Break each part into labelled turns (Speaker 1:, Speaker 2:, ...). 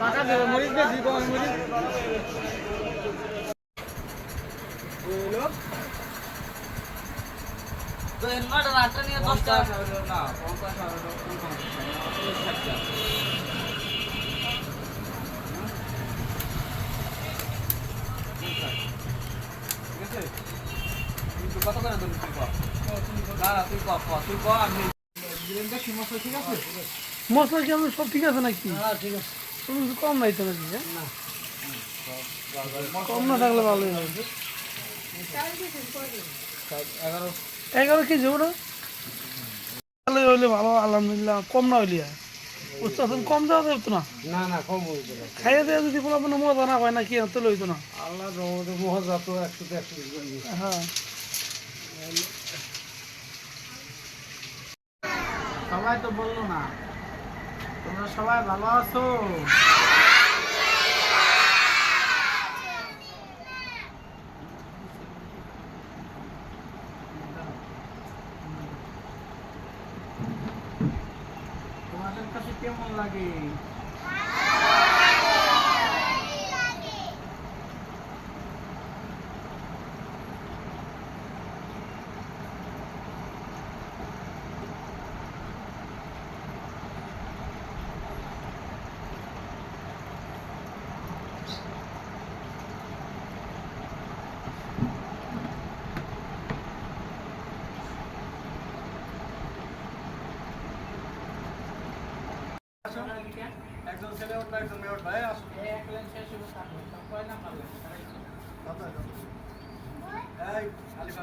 Speaker 1: টাকা দেবে মরিচ দিয়ে দিব মরিচ
Speaker 2: তো এর নয়টা রাতটা নিয়ে
Speaker 1: দশটা কত করে তুমি তুই কর না না তুই কর তুই কর আমি
Speaker 3: মশলা কি আমি সব ঠিক আছে নাকি? তুমি একটু কম নাই তো নাকি হ্যাঁ?
Speaker 1: কম
Speaker 3: না থাকলে ভালোই হবে। এগারো কেজি ওটা? হইলে ভালো আলহামদুলিল্লাহ কম না হইলে
Speaker 4: বুঝতে
Speaker 3: কম দেওয়া যাবে তো না?
Speaker 4: না না কম হইবে না খাইয়ে
Speaker 3: দেওয়া যদি কোনো আপনার মজা না হয় না কি তো লইতো না?
Speaker 4: আল্লাহ রহমতে মহাজা তো একশো একশো
Speaker 3: হ্যাঁ।
Speaker 5: সবাই তো বলল না।
Speaker 6: তোমরা
Speaker 5: সবাই ভালো
Speaker 6: আছো?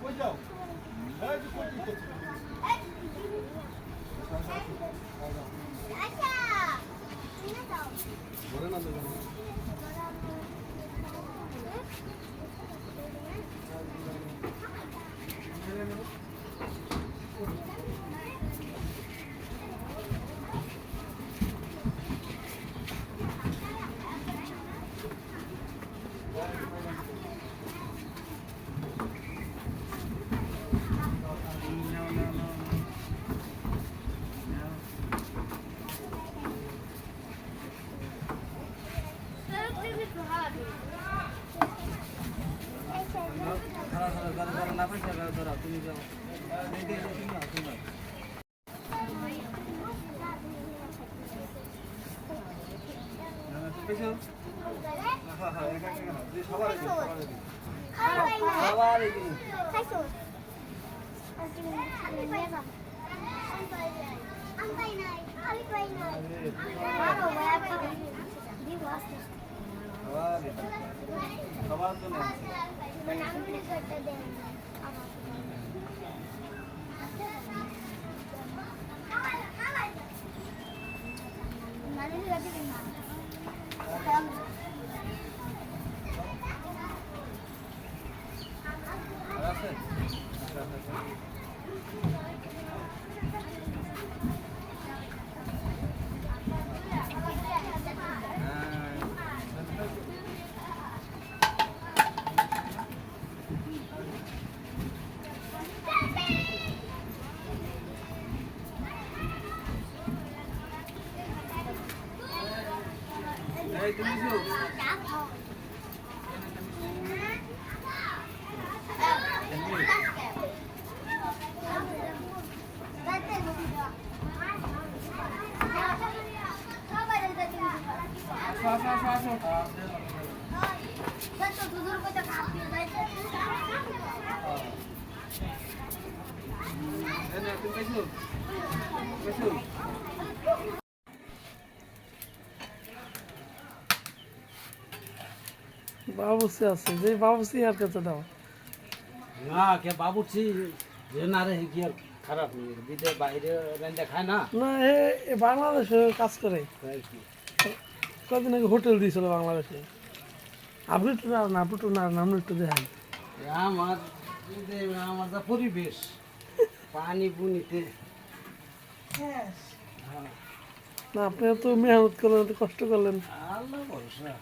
Speaker 1: কই যাও এই যে কই যাচ্ছ বলে না দেবে না পয়সা ধরা তুমি যাও হ্যাঁ হ্যাঁ একা একা না যে সবার আগে সবার আগে সবার এদিকে সবার আগে সবার জন্য তুমি শুনো Thumbs আসো আসো
Speaker 3: বাবুসি আছে যে বাবুসি আর কত দাও।
Speaker 4: না কে বাবুর্চি যে না রে কি আর খারাপ বিদে বাইরে রেন্দে খায় না?
Speaker 3: না এ বাংলাদেশে কাজ করে। কদিন আগে হোটেল দিয়েছিল বাংলাদেশে। আপনি একটু না না আপনি না নাম একটু দেখান
Speaker 4: আমার আমার যা পরিবেশ। পানি বুনিতে।
Speaker 3: না আপনি এত মেহনত করলেন কষ্ট করলেন।
Speaker 4: আল্লাহ ভরসা।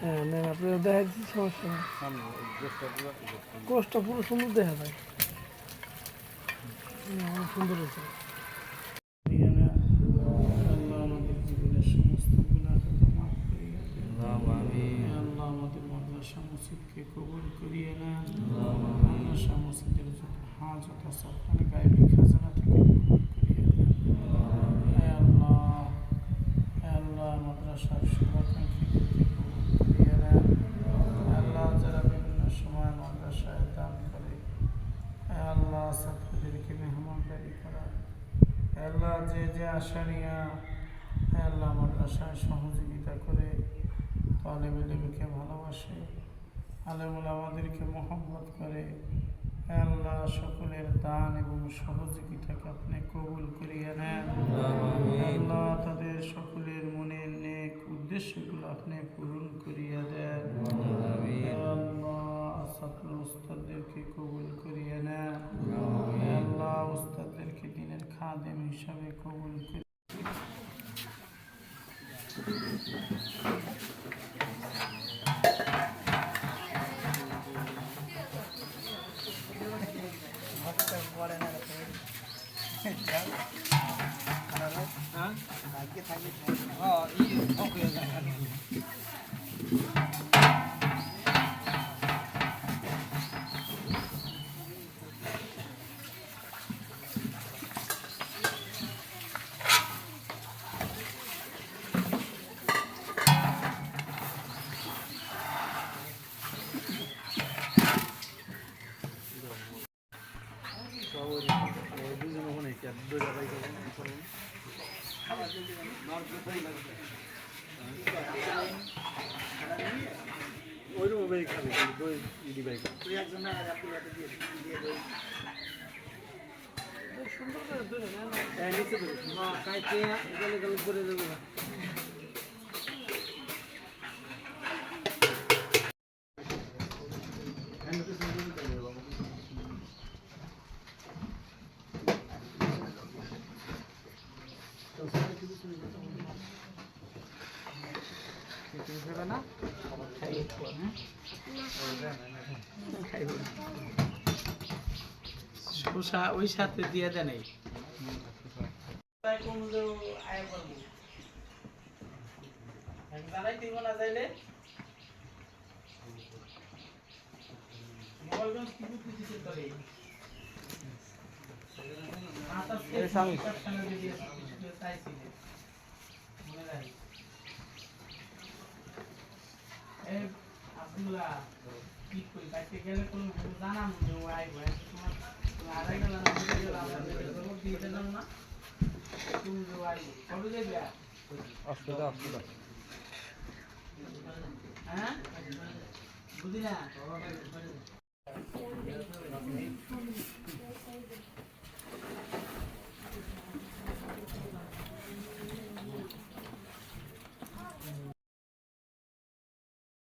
Speaker 3: হ্যাঁ আপনি দেখা দিচ্ছি সমস্যা?
Speaker 1: নেই
Speaker 3: পুরো সুন্দর দেখা যায় সুন্দর হয়েছে।
Speaker 5: মসজিদকে কবুল করিয়ে নেন। মাদ্রাসা মসজিদের হাজত আছে আপনার গাইবী খাজানা থেকে কবুল করিয়ে দেন হে আল্লাহ হে আল্লাহ মাদ্রাসার শুভাকাঙ্ক্ষীদেরকে কবুল করিয়ে নেন হে আল্লাহ যারা বিভিন্ন সময় মাদ্রাসায় দান করে হে আল্লাহ ছাত্রদেরকে মেহমানদারি করা হে আল্লাহ যে যে আশা নিয়া হে আল্লাহ মাদ্রাসায় সহযোগিতা করে তালেবেলেকে ভালোবাসে আলেমুল আমাদেরকে মোহাম্মত করে। আল্লাহ সকলের দান এবং সহযোগিতাকে আপনি কবুল করিয়ে নেন। আল্লাহ তাদের সকলের মনের নেক উদ্দেশ্যগুলো আপনি পূরণ করিয়ে 啊？
Speaker 1: 哦，一，好。হ্যাঁ ই ওকে হ্যাঁ
Speaker 4: কাইতে গেলে গেলে করে দেবো
Speaker 5: শসা ওই সাথে দিয়ে দেন এই। জানাই দিব না যাইলে মোবাইলগঞ্জ কি বুঝতেছে তবে এর সঙ্গে মনে রাখি কাপড়গুলা
Speaker 6: কি কই
Speaker 5: কাটতে গেলে কোন
Speaker 6: জানাম যে ও আইব
Speaker 5: তোমার আড়াই গেলাম দিতে দাম না?
Speaker 6: তুমি যে আইব কবে যাবে
Speaker 1: আসতে দাও আসতে দাও
Speaker 5: হ্যাঁ? বুঝি
Speaker 6: না?